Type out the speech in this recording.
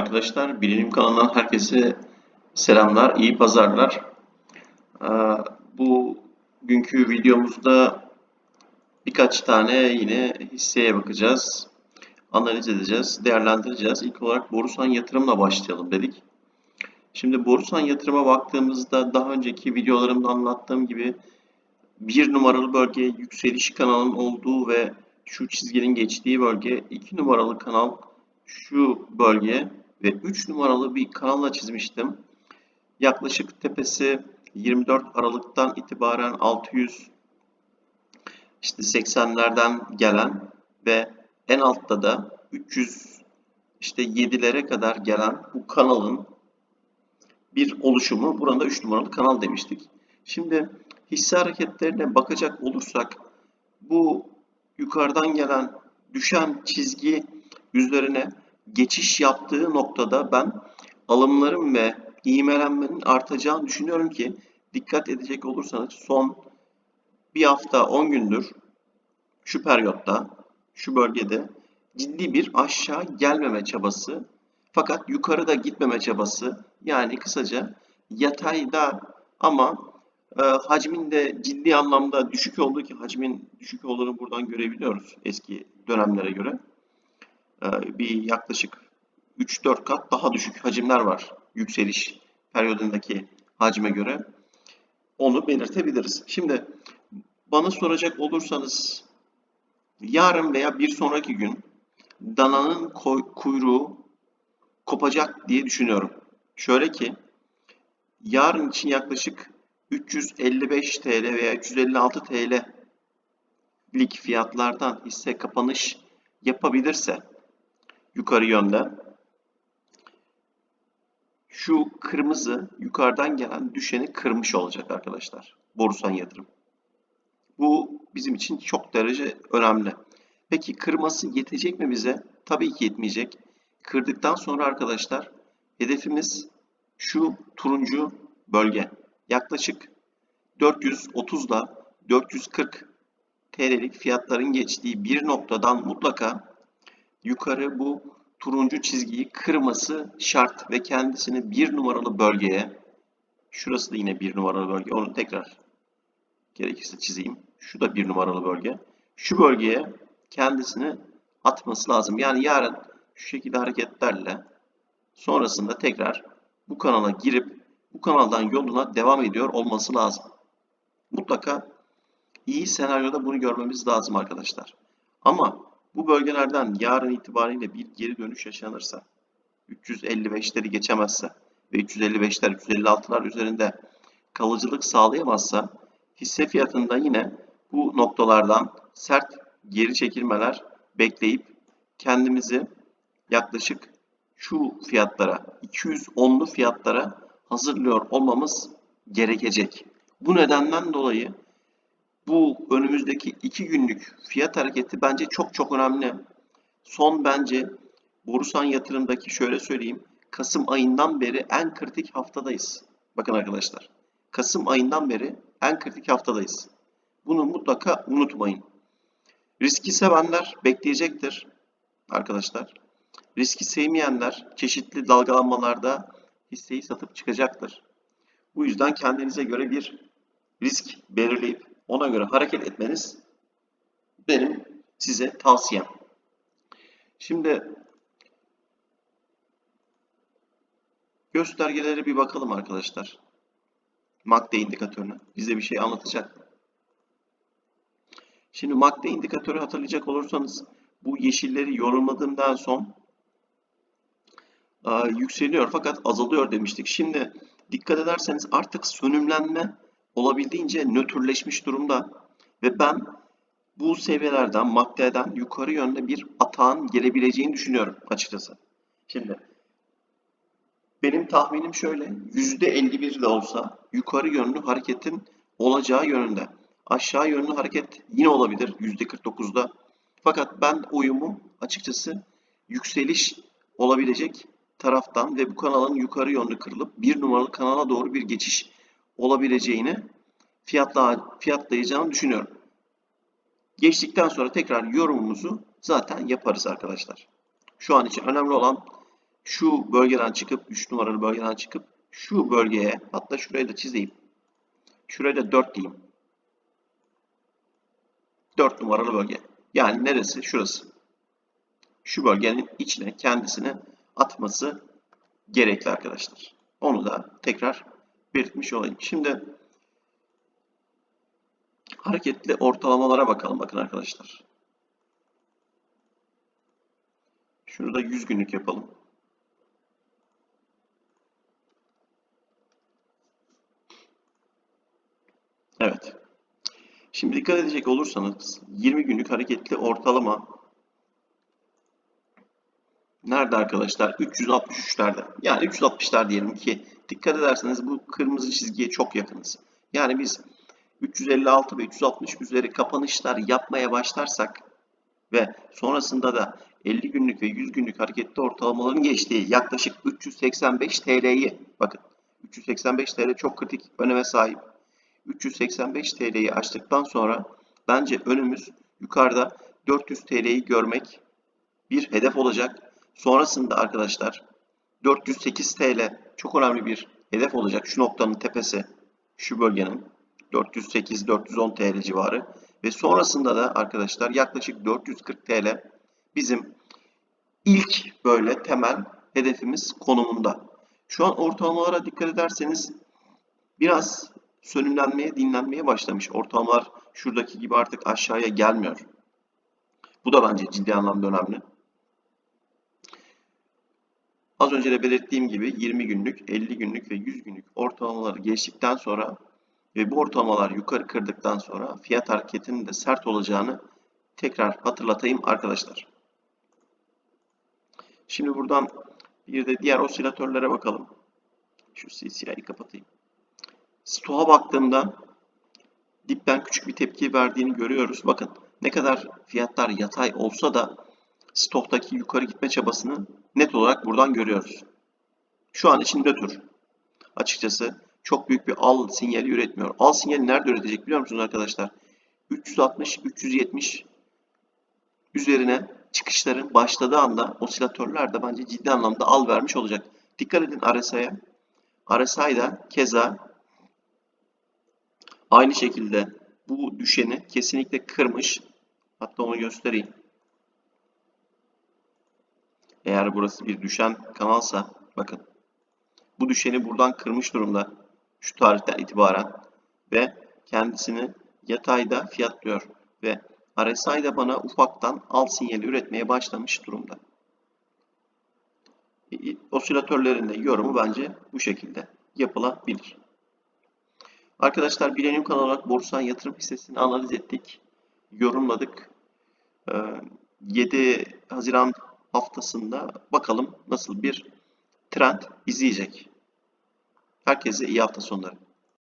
Arkadaşlar Bilinim kanalından herkese selamlar, iyi pazarlar. Ee, Bu günkü videomuzda birkaç tane yine hisseye bakacağız. Analiz edeceğiz, değerlendireceğiz. İlk olarak Borusan yatırımla başlayalım dedik. Şimdi Borusan yatırıma baktığımızda daha önceki videolarımda anlattığım gibi bir numaralı bölge yükseliş kanalının olduğu ve şu çizginin geçtiği bölge, iki numaralı kanal şu bölge ve 3 numaralı bir kanalla çizmiştim. Yaklaşık tepesi 24 Aralık'tan itibaren 600 işte 80'lerden gelen ve en altta da 300 işte 7'lere kadar gelen bu kanalın bir oluşumu. Burada 3 numaralı kanal demiştik. Şimdi hisse hareketlerine bakacak olursak bu yukarıdan gelen düşen çizgi üzerine geçiş yaptığı noktada ben alımların ve ivmelenmenin artacağını düşünüyorum ki dikkat edecek olursanız son bir hafta 10 gündür şu periyotta şu bölgede ciddi bir aşağı gelmeme çabası fakat yukarıda gitmeme çabası yani kısaca yatayda ama e, hacmin de ciddi anlamda düşük olduğu ki hacmin düşük olduğunu buradan görebiliyoruz eski dönemlere göre. E, bir yaklaşık 3-4 kat daha düşük hacimler var yükseliş periyodundaki hacme göre. Onu belirtebiliriz. Şimdi bana soracak olursanız yarın veya bir sonraki gün dananın kuyruğu kopacak diye düşünüyorum. Şöyle ki yarın için yaklaşık 355 TL veya 356 TL'lik fiyatlardan hisse kapanış yapabilirse yukarı yönde şu kırmızı yukarıdan gelen düşeni kırmış olacak arkadaşlar. Borusan yatırım. Bu bizim için çok derece önemli. Peki kırması yetecek mi bize? Tabii ki yetmeyecek. Kırdıktan sonra arkadaşlar hedefimiz şu turuncu bölge. Yaklaşık 430 ile 440 TL'lik fiyatların geçtiği bir noktadan mutlaka yukarı bu turuncu çizgiyi kırması şart ve kendisini bir numaralı bölgeye şurası da yine bir numaralı bölge onu tekrar gerekirse çizeyim. Şu da bir numaralı bölge. Şu bölgeye kendisini atması lazım. Yani yarın şu şekilde hareketlerle sonrasında tekrar bu kanala girip bu kanaldan yoluna devam ediyor olması lazım. Mutlaka iyi senaryoda bunu görmemiz lazım arkadaşlar. Ama bu bölgelerden yarın itibariyle bir geri dönüş yaşanırsa, 355'leri geçemezse ve 355'ler, 356'lar üzerinde kalıcılık sağlayamazsa hisse fiyatında yine bu noktalardan sert geri çekilmeler bekleyip kendimizi yaklaşık şu fiyatlara, 210'lu fiyatlara hazırlıyor olmamız gerekecek. Bu nedenden dolayı bu önümüzdeki iki günlük fiyat hareketi bence çok çok önemli. Son bence Borusan yatırımdaki şöyle söyleyeyim. Kasım ayından beri en kritik haftadayız. Bakın arkadaşlar. Kasım ayından beri en kritik haftadayız. Bunu mutlaka unutmayın. Riski sevenler bekleyecektir arkadaşlar. Riski sevmeyenler çeşitli dalgalanmalarda hisseyi satıp çıkacaktır. Bu yüzden kendinize göre bir risk belirleyip ona göre hareket etmeniz benim size tavsiyem. Şimdi göstergelere bir bakalım arkadaşlar. MACD indikatörüne. Bize bir şey anlatacak mı? Şimdi MACD indikatörü hatırlayacak olursanız bu yeşilleri yorumladığımdan son yükseliyor fakat azalıyor demiştik. Şimdi dikkat ederseniz artık sönümlenme olabildiğince nötrleşmiş durumda ve ben bu seviyelerden, MACD'den yukarı yönde bir atağın gelebileceğini düşünüyorum açıkçası. Şimdi benim tahminim şöyle, %51 de olsa yukarı yönlü hareketin olacağı yönünde. Aşağı yönlü hareket yine olabilir %49'da. Fakat ben oyumu açıkçası yükseliş olabilecek taraftan ve bu kanalın yukarı yönlü kırılıp bir numaralı kanala doğru bir geçiş olabileceğini fiyatla, fiyatlayacağını düşünüyorum. Geçtikten sonra tekrar yorumumuzu zaten yaparız arkadaşlar. Şu an için önemli olan şu bölgeden çıkıp 3 numaralı bölgeden çıkıp şu bölgeye hatta şurayı da çizeyim. Şuraya da 4 diyeyim. 4 numaralı bölge. Yani neresi? Şurası. Şu bölgenin içine kendisini atması gerekli arkadaşlar. Onu da tekrar belirtmiş olayım. Şimdi hareketli ortalamalara bakalım bakın arkadaşlar. Şunu da 100 günlük yapalım. Evet. Şimdi dikkat edecek olursanız 20 günlük hareketli ortalama nerede arkadaşlar? 363'lerde. Yani 360'lar diyelim ki dikkat ederseniz bu kırmızı çizgiye çok yakınız. Yani biz 356 ve 360 üzeri kapanışlar yapmaya başlarsak ve sonrasında da 50 günlük ve 100 günlük hareketli ortalamaların geçtiği yaklaşık 385 TL'yi bakın 385 TL çok kritik öneme sahip. 385 TL'yi açtıktan sonra bence önümüz yukarıda 400 TL'yi görmek bir hedef olacak. Sonrasında arkadaşlar 408 TL çok önemli bir hedef olacak. Şu noktanın tepesi şu bölgenin 408-410 TL civarı ve sonrasında da arkadaşlar yaklaşık 440 TL bizim ilk böyle temel hedefimiz konumunda. Şu an ortalamalara dikkat ederseniz biraz sönümlenmeye, dinlenmeye başlamış. Ortalamalar şuradaki gibi artık aşağıya gelmiyor. Bu da bence ciddi anlamda önemli. Az önce de belirttiğim gibi 20 günlük, 50 günlük ve 100 günlük ortalamaları geçtikten sonra ve bu ortalamalar yukarı kırdıktan sonra fiyat hareketinin de sert olacağını tekrar hatırlatayım arkadaşlar. Şimdi buradan bir de diğer osilatörlere bakalım. Şu CCI'yi kapatayım. Stoğa baktığımda dipten küçük bir tepki verdiğini görüyoruz. Bakın ne kadar fiyatlar yatay olsa da stoktaki yukarı gitme çabasını net olarak buradan görüyoruz. Şu an için nötr. Açıkçası çok büyük bir al sinyali üretmiyor. Al sinyali nerede üretecek biliyor musunuz arkadaşlar? 360, 370 üzerine çıkışların başladığı anda osilatörler de bence ciddi anlamda al vermiş olacak. Dikkat edin RSI'ye. RSI da keza aynı şekilde bu düşeni kesinlikle kırmış. Hatta onu göstereyim. Eğer burası bir düşen kanalsa bakın. Bu düşeni buradan kırmış durumda. Şu tarihten itibaren ve kendisini yatayda fiyatlıyor ve RSI de bana ufaktan al sinyali üretmeye başlamış durumda. Osilatörlerin de yorumu bence bu şekilde yapılabilir. Arkadaşlar Bilenium kanalı olarak borsa yatırım hissesini analiz ettik, yorumladık. 7 Haziran haftasında bakalım nasıl bir trend izleyecek. Herkese iyi hafta sonları.